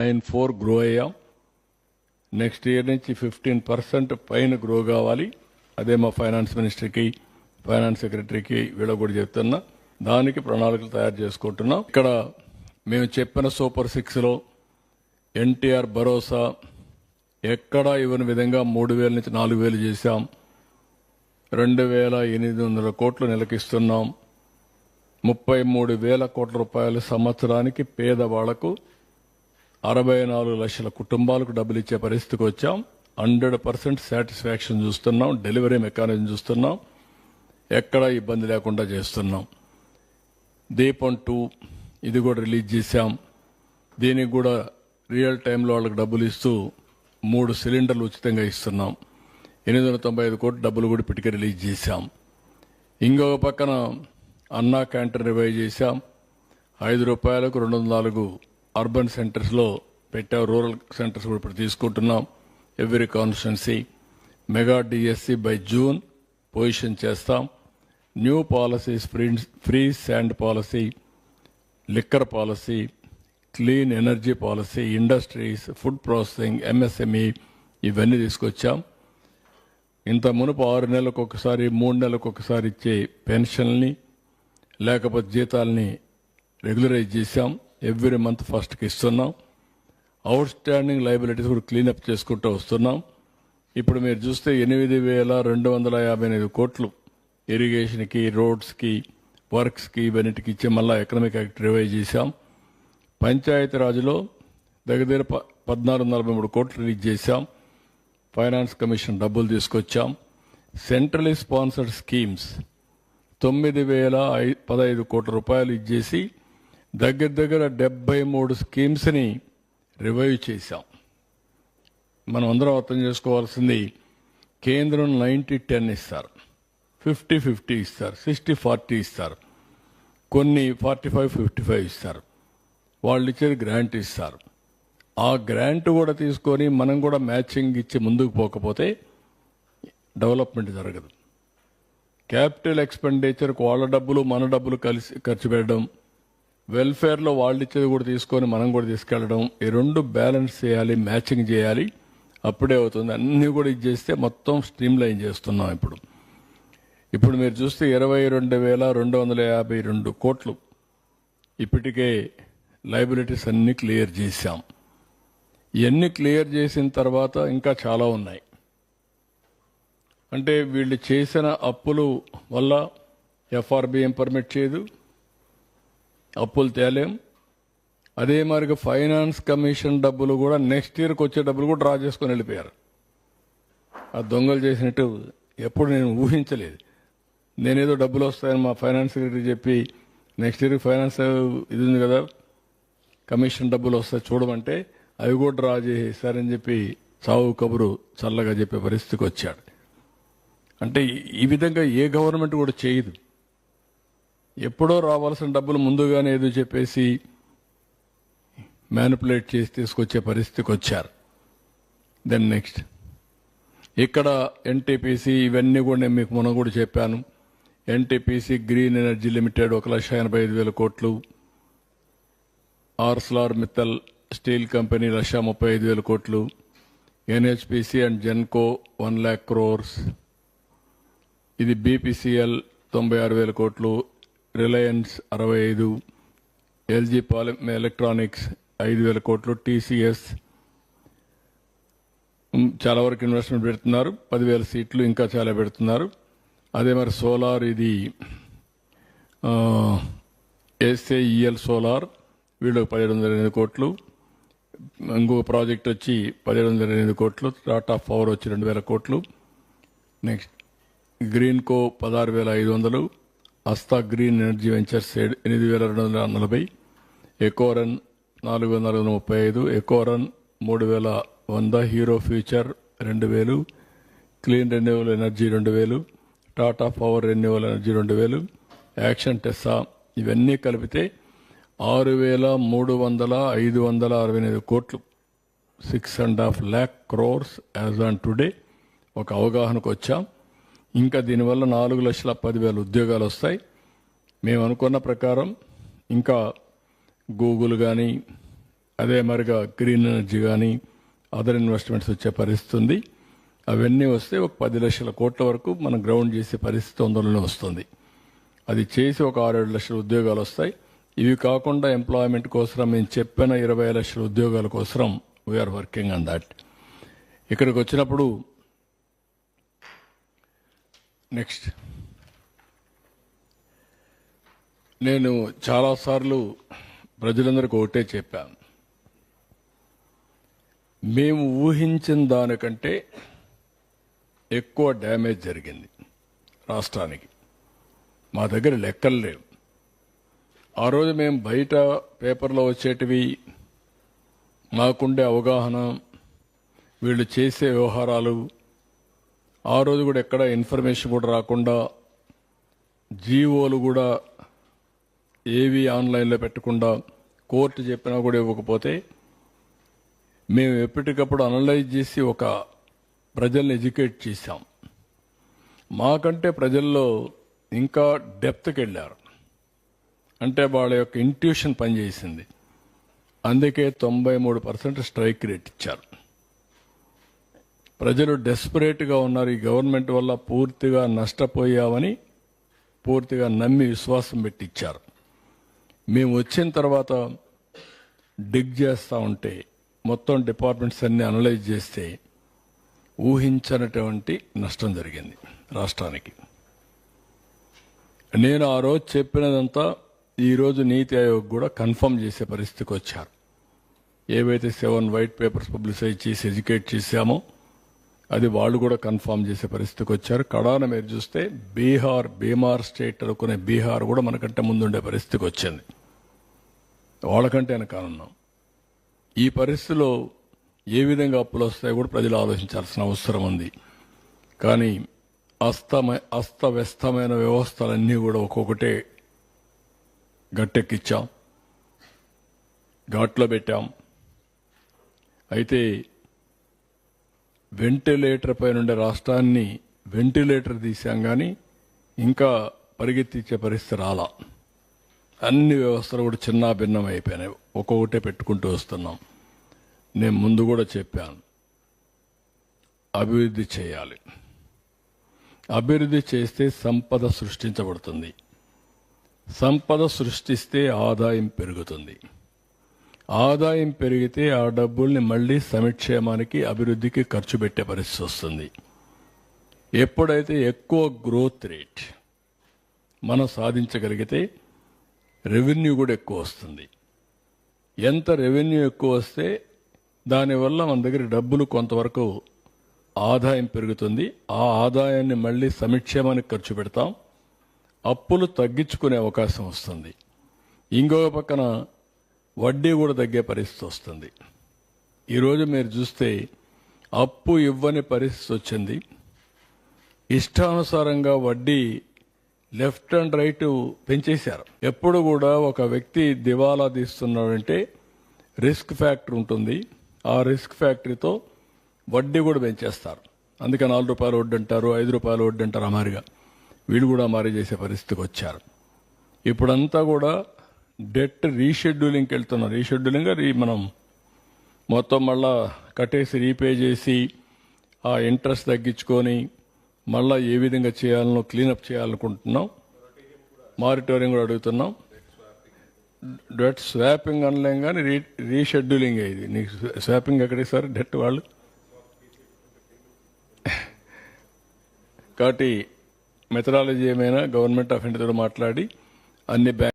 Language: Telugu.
నైన్ ఫోర్ గ్రో అయ్యాం. నెక్స్ట్ ఇయర్ నుంచి ఫిఫ్టీన్ పర్సెంట్ పైన గ్రో కావాలి. అదే మా ఫైనాన్స్ మినిస్టర్కి ఫైనాన్స్ సెక్రటరీకి వీళ్ళ కూడా చెప్తున్నా. దానికి ప్రణాళికలు తయారు చేసుకుంటున్నాం. ఇక్కడ మేము చెప్పిన సూపర్ సిక్స్లో ఎన్టీఆర్ భరోసా ఎక్కడా ఇవ్వని విధంగా మూడు వేల నుంచి నాలుగు వేలు చేశాం. రెండు వేల ఎనిమిది వందల కోట్లు నెలకిస్తున్నాం. ముప్పై మూడు వేల కోట్ల రూపాయలు సంవత్సరానికి పేదవాళ్ళకు అరవై నాలుగు లక్షల కుటుంబాలకు డబ్బులు ఇచ్చే పరిస్థితికి వచ్చాం. హండ్రెడ్ పర్సెంట్ సాటిస్ఫాక్షన్ చూస్తున్నాం. డెలివరీ మెకానిజం చూస్తున్నాం. ఎక్కడా ఇబ్బంది లేకుండా చేస్తున్నాం. దీపం టూ ఇది కూడా రిలీజ్ చేశాం. దీనికి కూడా రియల్ టైంలో వాళ్ళకి డబ్బులు ఇస్తూ మూడు సిలిండర్లు ఉచితంగా ఇస్తున్నాం. ఎనిమిది వందల తొంభై ఐదు కోట్లు డబ్బులు కూడా ఇప్పటికే రిలీజ్ చేశాం. ఇంకొక పక్కన అన్నా క్యాంటీన్ రివైవ్ చేశాం. ఐదు రూపాయలకు రెండు వందల నాలుగు అర్బన్ సెంటర్స్లో పెట్టాం రూరల్ సెంటర్స్ కూడా ఇప్పుడు తీసుకుంటున్నాం. Every constituency mega DSC by June position చేస్తాం. New policies free free sand policy liquor policy clean energy policy industries food processing MSME ఇవన్నీ తీసుకొచ్చాం. ఇంత మునుపు ఆరు నెలలకు ఒకసారి మూడు నెలలకు ఒకసారి ఇచ్చే పెన్షన్ని లేకపోతే జీతాలని రెగ్యులరైజ్ చేశాం. ఎవ్రీ మంత్ ఫస్ట్కి ఇస్తున్నాం. అవుట్ స్టాండింగ్ లైబిలిటీస్ కూడా క్లీనప్ చేసుకుంటూ వస్తున్నాం. ఇప్పుడు మీరు చూస్తే ఎనిమిది వేల రెండు వందల యాభై ఎనిమిది కోట్లు ఇరిగేషన్కి రోడ్స్కి వర్క్స్కి ఇవన్నిటికి ఇచ్చి మళ్ళీ ఎకనామిక్ యాక్ట్ రివైజ్ చేశాం. పంచాయతీ రాజులో దగ్గర దగ్గర ప- పద్నాలుగు నలభై మూడు కోట్లు రిలీజ్ చేశాం. ఫైనాన్స్ కమిషన్ డబ్బులు తీసుకొచ్చాం. సెంట్రలీ స్పాన్సర్డ్ స్కీమ్స్ తొమ్మిది వేల ఐ- పదహైదు కోట్ల రూపాయలు ఇచ్చేసి దగ్గర దగ్గర డెబ్బై మూడు స్కీమ్స్ని రివైవ్ చేశాం. మనం అందరం అర్థం చేసుకోవాల్సింది కేంద్రం నైంటీ టెన్ ఇస్తారు. ఫిఫ్టీ ఫిఫ్టీ ఇస్తారు. సిక్స్టీ ఫార్టీ ఇస్తారు. కొన్ని ఫార్టీ ఫైవ్ ఫిఫ్టీ ఫైవ్ ఇస్తారు. వాళ్ళు ఇచ్చేది గ్రాంట్ ఇస్తారు. ఆ గ్రాంట్ కూడా తీసుకొని మనం కూడా మ్యాచింగ్ ఇచ్చి ముందుకు పోకపోతే డెవలప్మెంట్ జరగదు. క్యాపిటల్ ఎక్స్పెండిచర్కి వాళ్ళ డబ్బులు మన డబ్బులు కలిసి ఖర్చు పెట్టడం వెల్ఫేర్లో వాళ్ళు ఇచ్చేది కూడా తీసుకొని మనం కూడా తీసుకెళ్ళడం ఈ రెండు బ్యాలెన్స్ చేయాలి మ్యాచింగ్ చేయాలి. అప్పుడే అవుతుంది. అన్నీ కూడా ఇది చేస్తే మొత్తం స్ట్రీమ్ లైన్ చేస్తున్నాం ఇప్పుడు. ఇప్పుడు మీరు చూస్తే ఇరవై రెండు వేల రెండు వందల యాభై రెండు కోట్లు. ఇప్పటికే లైబిలిటీస్ అన్నీ క్లియర్ చేశాం. ఇవన్నీ క్లియర్ చేసిన తర్వాత ఇంకా చాలా ఉన్నాయి. అంటే వీళ్ళు చేసిన అప్పులు వల్ల ఎఫ్ఆర్బిఎం పర్మిట్ చేయదు. అప్పులు తేలేం. అదే మరికి ఫైనాన్స్ కమిషన్ డబ్బులు కూడా నెక్స్ట్ ఇయర్కి వచ్చే డబ్బులు కూడా డ్రా చేసుకొని వెళ్ళిపోయారు. ఆ దొంగలు చేసినట్టు ఎప్పుడు నేను ఊహించలేదు. నేనేదో డబ్బులు వస్తాయని మా ఫైనాన్స్ సెక్రటరీ చెప్పి నెక్స్ట్ ఇయర్ ఫైనాన్స్ ఇది ఉంది కదా కమిషన్ డబ్బులు వస్తాయి చూడమంటే అవి కూడా డ్రా చేసేసారని చెప్పి చావు కబురు చల్లగా చెప్పే పరిస్థితికి వచ్చాడు. అంటే ఈ విధంగా ఏ గవర్నమెంట్ కూడా చేయదు. ఎప్పుడో రావాల్సిన డబ్బులు ముందుగానే ఏదో చెప్పేసి మ్యానిపులేట్ చేసి తీసుకొచ్చే పరిస్థితికి వచ్చారు. దెన్ నెక్స్ట్ ఇక్కడ ఎన్టీపీసీ ఇవన్నీ కూడా నేను మీకు మొన్న కూడా చెప్పాను. ఎన్టీపీసీ గ్రీన్ ఎనర్జీ లిమిటెడ్ ఒక లక్ష ఎనభై ఐదు వేల కోట్లు. ఆర్స్లార్ మిత్తల్ స్టీల్ కంపెనీ లక్ష ముప్పై ఐదు వేల కోట్లు. NHPC and Genco one lakh crores ఇది బీపీసీఎల్ తొంభై ఆరు వేల కోట్లు. రిలయన్స్ అరవై ఐదు ఎల్జీ పాలి ఎలక్ట్రానిక్స్ ఐదు వేల కోట్లు టీసీఎస్ చాలా వరకు ఇన్వెస్ట్మెంట్ పెడుతున్నారు. పదివేల సీట్లు ఇంకా చాలా పెడుతున్నారు. అదే మరి సోలార్ ఇది ఎస్ఏఈఎల్ సోలార్ వీళ్ళు పదిహేడు వందల ఎనిమిది కోట్లు. ఇంకొక ప్రాజెక్ట్ వచ్చి పదిహేడు వందల ఎనిమిది కోట్లు. టాటా పవర్ వచ్చి రెండు వేల కోట్లు. నెక్స్ట్ గ్రీన్ కో పదహారు వేల ఐదు వందలు. అస్తా గ్రీన్ ఎనర్జీ వెంచర్స్ ఎనిమిది వేల రెండు వందల నలభై ఎకోరన్ నాలుగు వందల నాలుగు వందల ముప్పై ఐదు ఎకోరన్ మూడు వేల వంద హీరో ఫ్యూచర్ రెండు వేలు క్లీన్ రెన్యూవల్ ఎనర్జీ రెండు వేలు టాటా పవర్ రెన్యూవల్ ఎనర్జీ రెండు వేలు యాక్షన్ టెస్సా ఇవన్నీ కలిపితే ఆరు వేల మూడు వందల ఐదు వందల అరవై ఎనిమిది కోట్లు. Six and half lakh crores as on today. ఒక అవగాహనకు వచ్చాం ఇంకా దీనివల్ల నాలుగు లక్షల పదివేల ఉద్యోగాలు వస్తాయి. మేము అనుకున్న ప్రకారం ఇంకా గూగుల్ కానీ అదే మరిగా గ్రీన్ ఎనర్జీ కానీ అదర్ ఇన్వెస్ట్మెంట్స్ వచ్చే పరిస్థితి ఉంది. అవన్నీ వస్తే ఒక పది లక్షల కోట్ల వరకు మనం గ్రౌండ్ చేసే పరిస్థితి తొందరలోనే వస్తుంది. అది చేసి ఒక ఆరేడు లక్షల ఉద్యోగాలు వస్తాయి. ఇవి కాకుండా ఎంప్లాయ్మెంట్ కోసం మేము చెప్పిన ఇరవై లక్షల ఉద్యోగాల కోసం వీఆర్ వర్కింగ్ ఆన్ దాట్ ఇక్కడికి వచ్చినప్పుడు నెక్స్ట్ నేను చాలాసార్లు ప్రజలందరికీ ఒకటే చెప్పాను. మేము ఊహించిన దానికంటే ఎక్కువ డ్యామేజ్ జరిగింది రాష్ట్రానికి. మా దగ్గర లెక్కలు లేవు. ఆ రోజు మేము బయట పేపర్లో వచ్చేటివి మాకుండే అవగాహన వీళ్ళు చేసే వ్యవహారాలు ఆ రోజు కూడా ఎక్కడ ఇన్ఫర్మేషన్ కూడా రాకుండా జీవోలు కూడా ఏవి ఆన్లైన్లో పెట్టకుండా కోర్టు చెప్పినా కూడా ఇవ్వకపోతే మేము ఎప్పటికప్పుడు అనలైజ్ చేసి ఒక ప్రజల్ని ఎడ్యుకేట్ చేశాం. మాకంటే ప్రజల్లో ఇంకా డెప్త్కి వెళ్ళారు. అంటే వాళ్ళ యొక్క ఇంట్యూషన్ పనిచేసింది. అందుకే తొంభై మూడు పర్సెంట్ స్ట్రైక్ రేట్ ఇచ్చారు. ప్రజలు డెస్పరేట్గా ఉన్నారు. ఈ గవర్నమెంట్ వల్ల పూర్తిగా నష్టపోయామని పూర్తిగా నమ్మి విశ్వాసం పెట్టించారు మేము వచ్చిన తర్వాత డిగ్ చేస్తూ ఉంటే మొత్తం డిపార్ట్మెంట్స్ అన్ని అనలైజ్ చేస్తే ఊహించనటువంటి నష్టం జరిగింది రాష్ట్రానికి. నేను ఆ రోజు చెప్పినదంతా ఈరోజు నీతి ఆయోగ్ కూడా కన్ఫర్మ్ చేసే పరిస్థితికి వచ్చారు. ఏవైతే సెవెన్ వైట్ పేపర్స్ పబ్లిసైజ్ చేసి ఎడ్యుకేట్ చేశామో అది వాళ్ళు కూడా కన్ఫర్మ్ చేసే పరిస్థితికి వచ్చారు. కడాన మీరు చూస్తే బీహార్ బీమార్ స్టేట్ అనుకునే బీహార్ కూడా మనకంటే ముందుండే పరిస్థితికి వచ్చింది. వాళ్ళకంటే వెనకాలన్నాం ఈ పరిస్థితిలో ఏ విధంగా అప్పులు వస్తాయో కూడా ప్రజలు ఆలోచించాల్సిన అవసరం ఉంది. కానీ అస్తమ అస్తవ్యస్తమైన వ్యవస్థలన్నీ కూడా ఒక్కొక్కటే గట్టెక్కిచ్చాం. ఘాట్లో పెట్టాం. అయితే వెంటిలేటర్ పైన ఉండే రాష్ట్రాన్ని వెంటిలేటర్ తీసాం కానీ ఇంకా పరిగెత్తిచ్చే పరిస్థితి రాలా. అన్ని వ్యవస్థలు కూడా చిన్న భిన్నం అయిపోయినాయి. ఒక్కొక్కటే పెట్టుకుంటూ వస్తున్నాం. నేను ముందు కూడా చెప్పాను. అభివృద్ధి చేయాలి. అభివృద్ధి చేస్తే సంపద సృష్టించబడుతుంది. సంపద సృష్టిస్తే ఆదాయం పెరుగుతుంది. ఆదాయం పెరిగితే ఆ డబ్బుల్ని మళ్ళీ సమిక్షేమానికి అభివృద్ధికి ఖర్చు పెట్టే పరిస్థితి వస్తుంది. ఎప్పుడైతే ఎక్కువ గ్రోత్ రేట్ మనం సాధించగలిగితే రెవెన్యూ కూడా ఎక్కువ వస్తుంది. ఎంత రెవెన్యూ ఎక్కువ వస్తే దానివల్ల మన దగ్గర డబ్బులు కొంతవరకు ఆదాయం పెరుగుతుంది. ఆ ఆదాయాన్ని మళ్ళీ సమిక్షేమానికి ఖర్చు పెడతాం. అప్పులు తగ్గించుకునే అవకాశం వస్తుంది. ఇంకొక పక్కన వడ్డీ కూడా తగ్గే పరిస్థితి వస్తుంది. ఈరోజు మీరు చూస్తే అప్పు ఇవ్వని పరిస్థితి వచ్చింది. ఇష్టానుసారంగా వడ్డీ లెఫ్ట్ అండ్ రైట్ పెంచేశారు. ఎప్పుడు కూడా ఒక వ్యక్తి దివాలా తీస్తున్నాడంటే రిస్క్ ఫ్యాక్టర్ ఉంటుంది. ఆ రిస్క్ ఫ్యాక్టరీతో వడ్డీ కూడా పెంచేస్తారు. అందుకే నాలుగు రూపాయలు వడ్డీ అంటారు ఐదు రూపాయలు వడ్డీ అంటారు అమారిగా. వీళ్ళు కూడా మారి చేసే పరిస్థితికి వచ్చారు. ఇప్పుడంతా కూడా డెట్ రీషెడ్యూలింగ్కి వెళ్తున్నారు రీషెడ్యూలింగ్ రీ మనం మొత్తం మళ్ళా కట్టేసి రీపే చేసి ఆ ఇంట్రెస్ట్ తగ్గించుకొని మళ్ళీ ఏ విధంగా చేయాలనో క్లీనప్ చేయాలనుకుంటున్నాం. మారిటోరియం కూడా అడుగుతున్నాం. డెట్ స్వాపింగ్ అనలేం కానీ రీ రీషెడ్యూలింగ్ ఇది. నీకు స్వాపింగ్ ఎక్కడేసారు డెట్ వాళ్ళు? కాబట్టి మెథడాలజీ ఏమైనా గవర్నమెంట్ ఆఫ్ ఇండియాతో మాట్లాడి అన్ని బ్యాంక్